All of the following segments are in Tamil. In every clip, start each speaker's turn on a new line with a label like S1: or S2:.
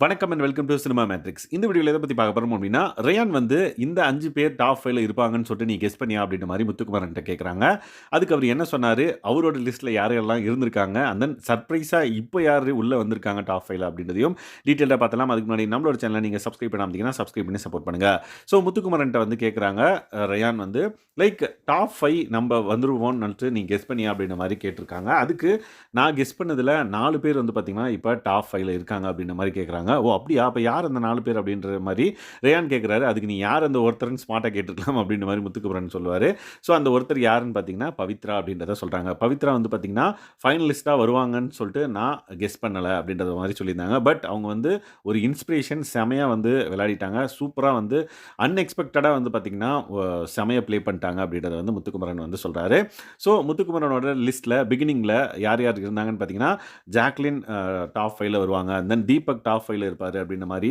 S1: வணக்கம் and welcome to cinema matrix இந்த வீடியோவில் எதை பற்றி பார்க்க போகிறோம் அப்படின்னா ரயான் வந்து இந்த அஞ்சு பேர் டாப் ஃபைவ்ல இருப்பாங்கன்னு சொல்லிட்டு நீ கெஸ் பண்ணியா அப்படின்ற மாதிரி முத்துக்குமாரன்ட்ட கேட்குறாங்க அதுக்கு அவர் என்ன சொன்னார்? அவரோட லிஸ்ட்டில் யாரெல்லாம் இருந்திருக்காங்க? அந்த தென் சர்ப்ரைஸாக இப்போ யார் உள்ளே வந்திருக்காங்க டாப் ஃபைவ்ல அப்படின்றதையும் டீட்டெயிலாக பார்த்தலாம் அதுக்கு முன்னாடி நம்மளோட சேனலை நீங்கள் சப்ஸ்கிரைப் பண்ணாமத்தீங்கன்னா சப்ஸ்கிரைப் பண்ணி சப்போர்ட் பண்ணுங்கள் ஸோ முத்துக்குமாரன்ட்ட வந்து கேட்குறாங்க ரயான் வந்து லைக் டாப் ஃபைவ் நம்ம வந்துருவோம்னுட்டு நீ கெஸ் பண்ணியா அப்படின்ற மாதிரி கேட்டிருக்காங்க. அதுக்கு நான் கெஸ் பண்ணதில் நாலு பேர் வந்து பார்த்திங்கன்னா இப்போ டாப் ஃபைவ்ல இருக்காங்க அப்படின்ற மாதிரி கேட்குறாங்க ஓ அப்படியா? அப்போ யார் அந்த நாலு பேர் அப்படின்ற மாதிரி ரேயான் கேட்குறாரு அதுக்கு நீ யார் அந்த ஒருத்தர்னு ஸ்மார்ட்டாக கேட்டுருக்கலாம் அப்படின்ற மாதிரி முத்துக்குமரன் சொல்லுவார். ஸோ அந்த ஒருத்தர் யாருன்னு பார்த்தீங்கன்னா பவித்ரா அப்படின்றத சொல்கிறாங்க பவித்ரா வந்து பார்த்தீங்கன்னா ஃபைனலிஸ்ட்டாக வருவாங்கன்னு சொல்லிட்டு நான் கெஸ் பண்ணலை அப்படின்றத மாதிரி சொல்லியிருந்தாங்க. பட் அவங்க வந்து ஒரு இன்ஸ்பிரேஷன் செமையாக வந்து விளையாடிட்டாங்க. சூப்பராக வந்து அன்எக்ஸ்பெக்டடாக வந்து பார்த்திங்கன்னா செமையாக ப்ளே பண்ணிட்டாங்க அப்படின்றத வந்து முத்துக்குமரன் வந்து சொல்கிறாரு ஸோ முத்துக்குமரனோட லிஸ்ட்டில் பிகினிங்கில் யார் யார் இருந்தாங்கன்னு பார்த்தீங்கன்னா ஜாக்லின் டாப் ஃபைவ்ல வருவாங்க. தென் தீபக் டாப் ஃபைவ் ஃபைவ்ல இருப்பார் அப்படின்ற மாதிரி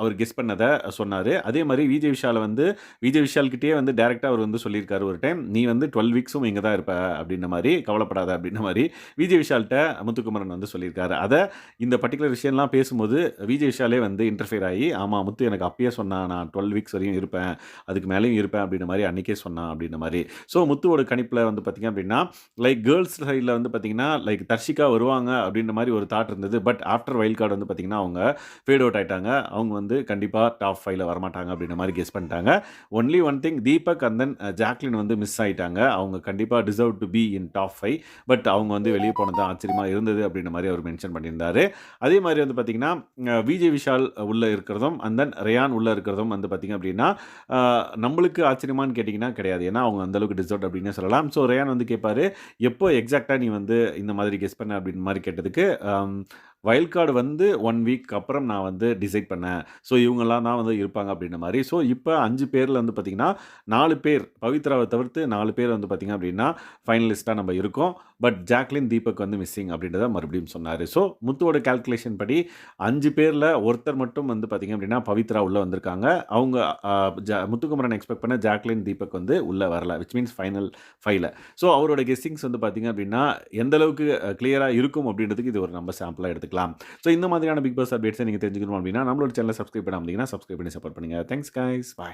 S1: அவர் கெஸ் பண்ணதை சொன்னார். அதே மாதிரி விஜய் விஷாலை வந்து விஜய் விஷால்கிட்டே வந்து டேரெக்டாக அவர் வந்து சொல்லியிருக்காரு ஒரு டைம் நீ வந்து டுவெல் வீக்ஸும் இங்கே தான் இருப்ப அப்படின்ற மாதிரி கவலைப்படாத அப்படின்ற மாதிரி விஜய் விஷால்கிட்ட முத்துக்குமரன் வந்து சொல்லியிருக்காரு. அதை இந்த பர்டிகுலர் விஷயம்லாம் பேசும்போது விஜய் விஷாலே வந்து இன்டர்ஃபியர் ஆகி ஆமாம் முத்து எனக்கு அப்பயே சொன்னான் நான் டுவெல் வீக்ஸ் வரையும் இருப்பேன் அதுக்கு மேலேயும் இருப்பேன் அப்படின்ற மாதிரி அன்றைக்கே சொன்னான் அப்படின்ற மாதிரி ஸோ முத்துவோட கணிப்பில் வந்து பார்த்திங்க அப்படின்னா லைக் கேர்ள்ஸ் சைடில் வந்து பார்த்திங்கன்னா லைக் தர்ஷிகா வருவாங்க அப்படின்ற மாதிரி ஒரு தாட் இருந்தது. பட் ஆஃப்டர் வைல்ட் கார்டு வந்து பார்த்திங்கன்னா அவங்க ஃபேட் அவுட் ஆயிட்டாங்க. அவங்க வந்து கண்டிப்பாக டாப் ஃபைவ்ல வரமாட்டாங்க அப்படின்ற மாதிரி கெஸ் பண்ணிட்டாங்க. Only one thing Deepak and then Jacqueline வந்து மிஸ் ஆயிட்டாங்க. அவங்க கண்டிப்பாக deserve to be in top five but அவங்க வந்து வெளியே போனது ஆச்சரியமாக இருந்தது அப்படின்ற மாதிரி அவர் மென்ஷன் பண்ணியிருந்தாரு. அதே மாதிரி வந்து பார்த்திங்கன்னா விஜய் விஷால் உள்ளே இருக்கிறதும் அண்ட் தென் ரயான் உள்ளே இருக்கிறதும் வந்து பார்த்திங்க அப்படின்னா நம்மளுக்கு ஆச்சரியமான்னு கேட்டிங்கன்னா கிடையாது. ஏன்னா அவங்க அந்தளவுக்கு டிசர்வ் அப்படின்னு சொல்லலாம். ஸோ ரயான் வந்து கேட்பார் எப்போ எக்ஸாக்டாக நீ வந்து இந்த மாதிரி கெஸ் பண்ண? அப்படின்னு மாதிரி கேட்டதுக்கு வைல்ட் கார்டு வந்து ஒன் வீக் அப்புறம் நான் வந்து டிசைட் பண்ணேன். ஸோ இவங்கெல்லாம் தான் வந்து இருப்பாங்க அப்படின்ற மாதிரி. ஸோ இப்போ அஞ்சு பேரில் வந்து பார்த்திங்கன்னா நாலு பேர் பவித்ராவை தவிர்த்து நாலு பேர் வந்து பார்த்திங்க அப்படின்னா ஃபைனலிஸ்ட்டாக நம்ம இருக்கோம். பட் ஜாக்லின் தீபக் வந்து மிஸ்ஸிங் அப்படின்றத மறுபடியும் சொன்னார். ஸோ முத்துவோட கால்குலேஷன் படி அஞ்சு பேரில் ஒருத்தர் மட்டும் வந்து பார்த்திங்க அப்படின்னா பவித்ரா உள்ளே வந்திருக்காங்க. அவங்க ஜா- முத்துக்குமரன் எக்ஸ்பெக்ட் பண்ண ஜாக்லின் தீபக் வந்து உள்ளே வரல விச் மீன்ஸ் ஃபைனல் ஃபைவ்ல ஸோ அவரோட கெஸ்டிங்ஸ் வந்து பார்த்திங்க அப்படின்னா எந்தளவுக்கு கிளியராக இருக்கும் அப்படின்றதுக்கு இது ஒரு நம்ம சாம்பிளாக எடுத்துக்கலாம். ஸோ இந்த மாதிரியான பிக் பாஸ் அப்டேட்ஸை நீங்கள் தெரிஞ்சுக்கணும் அப்படின்னா நம்மளோட சேனலை சப்ஸ்கிரைப் பண்ணாமல் சப்ஸ்கிரைப் பண்ணி சப்போர்ட் பண்ணுங்கள் தேங்க்ஸ் கைஸ் பாய்